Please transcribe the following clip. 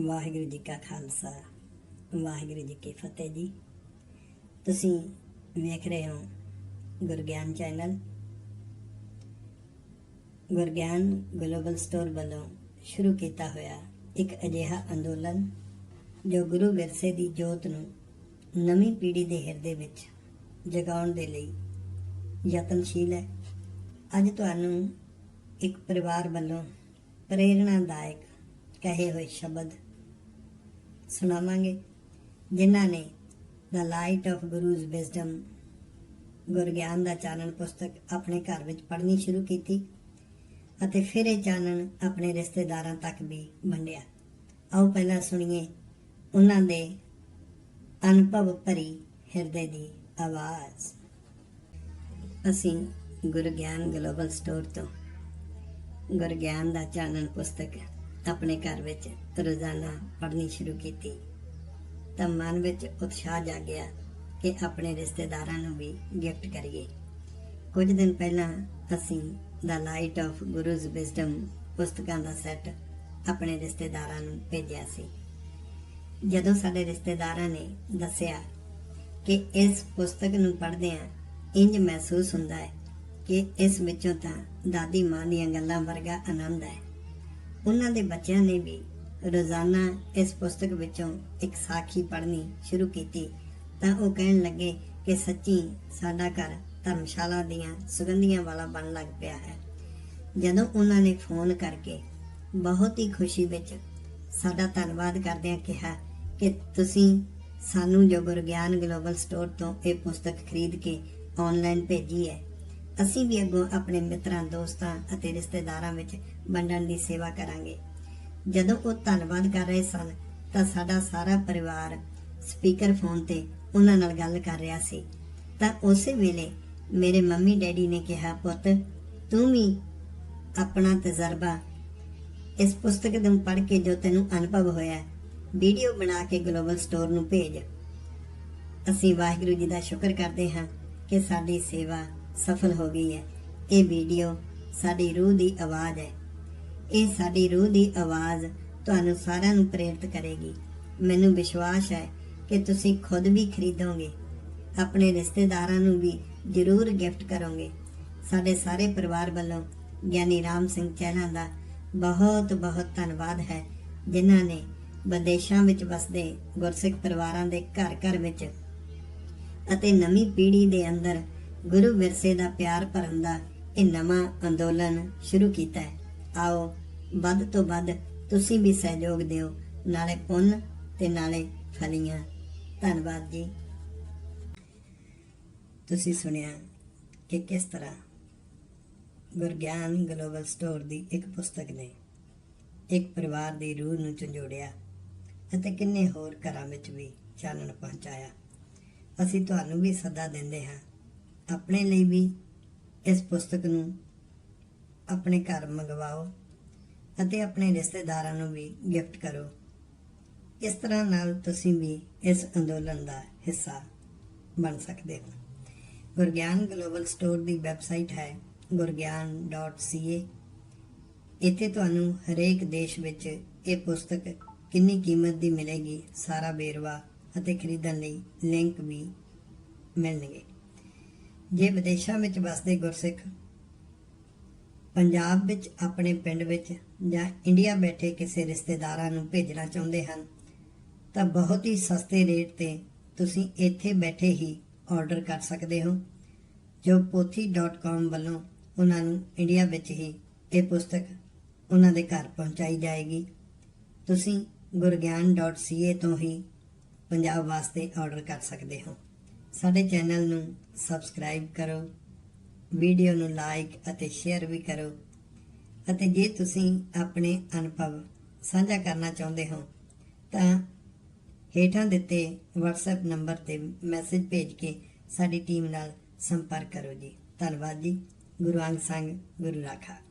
ਵਾਹਿਗੁਰੂ ਜੀ ਕਾ ਖਾਲਸਾ, ਵਾਹਿਗੁਰੂ ਜੀ ਕੀ ਫਤਿਹ ਜੀ। ਤੁਸੀਂ ਵੇਖ ਰਹੇ ਹੋ Gurgyan channel. Gurgyan global store ਵੱਲੋਂ ਸ਼ੁਰੂ ਕੀਤਾ ਹੋਇਆ ਇੱਕ ਅਜਿਹਾ ਅੰਦੋਲਨ, ਜੋ ਗੁਰੂ ਵਿਰਸੇ ਦੀ ਜੋਤ ਨੂੰ ਨਵੀਂ ਪੀੜ੍ਹੀ ਦੇ ਹਿਰਦੇ ਵਿੱਚ ਜਗਾਉਣ ਦੇ ਲਈ ਯਤਨਸ਼ੀਲ ਹੈ। ਅੱਜ ਤੁਹਾਨੂੰ ਇੱਕ ਪਰਿਵਾਰ ਵੱਲੋਂ ਪ੍ਰੇਰਣਾਦਾਇਕ ਕਹੇ ਹੋਏ ਸ਼ਬਦ ਸੁਣਾਵਾਂਗੇ, ਜਿਨ੍ਹਾਂ ਨੇ the light of Guru's wisdom Gurgyan ਦਾ ਚਾਨਣ ਪੁਸਤਕ ਆਪਣੇ ਘਰ ਵਿੱਚ ਪੜ੍ਹਨੀ ਸ਼ੁਰੂ ਕੀਤੀ ਅਤੇ ਫਿਰ ਇਹ ਚਾਨਣ ਆਪਣੇ ਰਿਸ਼ਤੇਦਾਰਾਂ ਤੱਕ ਵੀ ਵੰਡਿਆ। ਆਓ ਪਹਿਲਾਂ ਸੁਣੀਏ ਉਹਨਾਂ ਦੇ ਅਨੁਭਵ ਭਰੀ ਹਿਰਦੇ ਦੀ ਆਵਾਜ਼। ਅਸੀਂ ਗੁਰਗਿਆਨ ਗਲੋਬਲ ਸਟੋਰ ਤੋਂ ਗੁਰਗਿਆਨ ਦਾ ਚਾਨਣ ਪੁਸਤਕ ਆਪਣੇ ਘਰ ਵਿੱਚ ਰੋਜ਼ਾਨਾ ਪੜ੍ਹਨੀ ਸ਼ੁਰੂ ਕੀਤੀ। ਤਾਂ ਮਨ ਵਿੱਚ ਉਤਸ਼ਾਹ ਜਾਗਿਆ ਕਿ ਆਪਣੇ ਰਿਸ਼ਤੇਦਾਰਾਂ ਨੂੰ ਵੀ ਗਿਫਟ ਕਰੀਏ। ਕੁਝ ਦਿਨ ਪਹਿਲਾਂ ਅਸੀਂ the light of Guru's wisdom ਪੁਸਤਕਾਂ ਦਾ ਸੈੱਟ ਆਪਣੇ ਰਿਸ਼ਤੇਦਾਰਾਂ ਨੂੰ ਭੇਜਿਆ ਸੀ। ਜਦੋਂ ਸਾਡੇ ਰਿਸ਼ਤੇਦਾਰਾਂ ਨੇ ਦੱਸਿਆ ਕਿ ਇਸ ਪੁਸਤਕ ਨੂੰ ਪੜ੍ਹਦਿਆਂ ਇੰਜ ਮਹਿਸੂਸ ਹੁੰਦਾ ਹੈ ਕਿ ਇਸ ਵਿੱਚੋਂ ਤਾਂ ਦਾਦੀ ਮਾਂ ਦੀਆਂ ਗੱਲਾਂ ਵਰਗਾ ਆਨੰਦ ਹੈ। ਉਹਨਾਂ ਦੇ ਬੱਚਿਆਂ ਨੇ ਵੀ ਰੋਜ਼ਾਨਾ ਇਸ ਪੁਸਤਕ ਵਿੱਚੋਂ ਇੱਕ ਸਾਖੀ ਪੜ੍ਹਨੀ ਸ਼ੁਰੂ ਕੀਤੀ। ਤਾਂ ਉਹ ਕਹਿਣ ਲੱਗੇ ਕਿ ਸੱਚੀ ਸਾਡਾ ਘਰ ਧਰਮਸ਼ਾਲਾ ਦੀਆਂ ਸੁਗੰਧੀਆਂ ਵਾਲਾ ਬਣ ਲੱਗ ਪਿਆ ਹੈ। ਜਦੋਂ ਉਹਨਾਂ ਨੇ ਫੋਨ ਕਰਕੇ ਬਹੁਤ ਹੀ ਖੁਸ਼ੀ ਵਿੱਚ ਸਾਡਾ ਧੰਨਵਾਦ ਕਰਦਿਆਂ ਕਿਹਾ ਕਿ ਤੁਸੀਂ ਸਾਨੂੰ ਜੋ ਗੁਰਗਿਆਨ ਗਲੋਬਲ ਸਟੋਰ ਤੋਂ ਇਹ ਪੁਸਤਕ ਖਰੀਦ ਕੇ ਆਨਲਾਈਨ ਭੇਜੀ ਹੈ ਅਸੀਂ ਵੀ ਅੱਗੋਂ ਆਪਣੇ ਮਿੱਤਰਾਂ, ਦੋਸਤਾਂ ਅਤੇ ਰਿਸ਼ਤੇਦਾਰਾਂ ਵਿੱਚ ਵੰਡਣ ਦੀ ਸੇਵਾ ਕਰਾਂਗੇ। ਜਦੋਂ ਉਹ ਧੰਨਵਾਦ ਕਰ ਰਹੇ ਸਨ, ਤਾਂ ਸਾਡਾ ਸਾਰਾ ਪਰਿਵਾਰ ਸਪੀਕਰ ਫੋਨ ਤੇ ਉਹਨਾਂ ਨਾਲ ਗੱਲ ਕਰ ਰਿਹਾ ਸੀ। ਤਾਂ ਉਸੇ ਵੇਲੇ ਮੇਰੇ ਮੰਮੀ ਡੈਡੀ ਨੇ ਕਿਹਾ, ਪੁੱਤ, ਤੂੰ ਵੀ ਆਪਣਾ ਤਜਰਬਾ ਇਸ ਪੁਸਤਕ ਨੂੰ ਪੜ੍ਹ ਕੇ ਜੋ ਤੈਨੂੰ ਅਨੁਭਵ ਹੋਇਆ, ਵੀਡੀਓ ਬਣਾ ਕੇ ਗਲੋਬਲ ਸਟੋਰ ਨੂੰ ਭੇਜ। ਅਸੀਂ ਵਾਹਿਗੁਰੂ ਜੀ ਦਾ ਸ਼ੁਕਰ ਕਰਦੇ ਹਾਂ ਕਿ ਸਾਡੀ ਸੇਵਾ ਸਫਲ ਹੋ ਗਈ ਹੈ। ਇਹ ਵੀਡੀਓ ਸਾਡੀ ਰੂਹ ਦੀ ਆਵਾਜ਼ ਹੈ। ਇਹ ਸਾਡੀ ਰੂਹ ਦੀ ਆਵਾਜ਼ ਤੁਹਾਨੂੰ ਸਾਰਿਆਂ ਨੂੰ ਪ੍ਰੇਰਿਤ ਕਰੇਗੀ। ਮੈਨੂੰ ਵਿਸ਼ਵਾਸ ਹੈ ਕਿ ਤੁਸੀਂ ਖੁਦ ਵੀ ਖਰੀਦੋਗੇ। ਆਪਣੇ ਰਿਸ਼ਤੇਦਾਰਾਂ ਨੂੰ ਵੀ ਜ਼ਰੂਰ ਗਿਫਟ ਕਰੋਗੇ। ਸਾਡੇ ਸਾਰੇ ਪਰਿਵਾਰ ਵੱਲੋਂ ਗਿਆਨੀ ਰਾਮ ਸਿੰਘ ਚਹਿਲਾਂ ਦਾ ਬਹੁਤ ਬਹੁਤ ਧੰਨਵਾਦ ਹੈ, ਜਿਨ੍ਹਾਂ ਨੇ ਵਿਦੇਸ਼ਾਂ ਵਿੱਚ ਵਸਦੇ ਗੁਰਸਿੱਖ ਪਰਿਵਾਰਾਂ ਦੇ ਘਰ ਘਰ ਵਿੱਚ ਅਤੇ ਨਵੀਂ ਪੀੜ੍ਹੀ ਦੇ ਅੰਦਰ ਗੁਰੂ ਵਿਰਸੇ ਦਾ ਪਿਆਰ ਭਰਨ ਦਾ ਇਹ ਨਵਾਂ ਅੰਦੋਲਨ ਸ਼ੁਰੂ ਕੀਤਾ ਹੈ। ਆਓ, ਵੱਧ ਤੋਂ ਵੱਧ ਤੁਸੀਂ ਵੀ ਸਹਿਯੋਗ ਦਿਓ, ਨਾਲੇ ਪੁੰਨ ਤੇ ਨਾਲੇ ਫਲੀਆਂ। ਧੰਨਵਾਦ ਜੀ। ਤੁਸੀਂ ਸੁਣਿਆ ਕਿ ਕਿਸ ਤਰ੍ਹਾਂ ਗੁਰਗਿਆਨ ਗਲੋਬਲ ਸਟੋਰ ਦੀ ਇੱਕ ਪੁਸਤਕ ਨੇ ਇੱਕ ਪਰਿਵਾਰ ਦੀ ਰੂਹ ਨੂੰ ਝੰਜੋੜਿਆ ਅਤੇ ਕਿੰਨੇ ਹੋਰ ਘਰਾਂ ਵਿੱਚ ਵੀ ਚਾਨਣ ਪਹੁੰਚਾਇਆ। ਅਸੀਂ ਤੁਹਾਨੂੰ ਵੀ ਸੱਦਾ ਦਿੰਦੇ ਹਾਂ ਆਪਣੇ ਲਈ ਵੀ ਇਸ ਪੁਸਤਕ ਨੂੰ ਆਪਣੇ ਘਰ ਮੰਗਵਾਓ ਅਤੇ ਆਪਣੇ ਰਿਸ਼ਤੇਦਾਰਾਂ ਨੂੰ ਵੀ ਗਿਫਟ ਕਰੋ। ਇਸ ਤਰ੍ਹਾਂ ਨਾਲ ਤੁਸੀਂ ਵੀ ਇਸ ਅੰਦੋਲਨ ਦਾ ਹਿੱਸਾ ਬਣ ਸਕਦੇ ਹੋ। ਗੁਰਗਿਆਨ ਗਲੋਬਲ ਸਟੋਰ ਦੀ ਵੈਬਸਾਈਟ ਹੈ gurgyan.ca ਇੱਥੇ ਤੁਹਾਨੂੰ ਹਰੇਕ ਦੇਸ਼ ਵਿੱਚ ਇਹ ਪੁਸਤਕ ਕਿੰਨੀ ਕੀਮਤ ਦੀ ਮਿਲੇਗੀ, ਸਾਰਾ ਵੇਰਵਾ ਅਤੇ ਖਰੀਦਣ ਲਈ ਲਿੰਕ ਵੀ ਮਿਲਣਗੇ। ਜੇ ਵਿਦੇਸ਼ਾਂ ਵਿੱਚ ਵਸਦੇ ਗੁਰਸਿੱਖ ਪੰਜਾਬ ਵਿੱਚ, ਆਪਣੇ ਪਿੰਡ ਵਿੱਚ ਜਾਂ ਇੰਡੀਆ ਬੈਠੇ ਕਿਸੇ ਰਿਸ਼ਤੇਦਾਰਾਂ ਨੂੰ ਭੇਜਣਾ ਚਾਹੁੰਦੇ ਹਨ, ਤਾਂ ਬਹੁਤ ਹੀ ਸਸਤੇ ਰੇਟ ਤੇ ਤੁਸੀਂ ਇੱਥੇ ਬੈਠੇ ਹੀ ਆਰਡਰ ਕਰ ਸਕਦੇ ਹੋ, ਜੋ pothi.com ਵੱਲੋਂ ਉਹਨਾਂ ਨੂੰ ਇੰਡੀਆ ਵਿੱਚ ਹੀ ਇਹ ਪੁਸਤਕ ਉਹਨਾਂ ਦੇ ਘਰ ਪਹੁੰਚਾਈ ਜਾਏਗੀ। ਤੁਸੀਂ gurgyan.ca ਤੋਂ ਹੀ ਪੰਜਾਬ ਵਾਸਤੇ ਆਰਡਰ ਕਰ ਸਕਦੇ ਹੋ। ਸਾਡੇ ਚੈਨਲ ਨੂੰ ਸਬਸਕ੍ਰਾਈਬ ਕਰੋ, ਵੀਡੀਓ ਨੂੰ ਲਾਈਕ ਅਤੇ ਸ਼ੇਅਰ ਵੀ ਕਰੋ। ਅਤੇ ਜੇ ਤੁਸੀਂ ਆਪਣੇ ਅਨੁਭਵ ਸਾਂਝਾ ਕਰਨਾ ਚਾਹੁੰਦੇ ਹੋ, ਤਾਂ ਹੇਠਾਂ ਦਿੱਤੇ WhatsApp ਨੰਬਰ ਤੇ ਮੈਸੇਜ ਭੇਜ ਕੇ ਸਾਡੀ ਟੀਮ ਨਾਲ ਸੰਪਰਕ ਕਰੋ ਜੀ। ਧੰਨਵਾਦ ਜੀ। ਗੁਰੂ ਅੰਗ ਸੰਗ ਗੁਰੂ ਰਾਖਾ।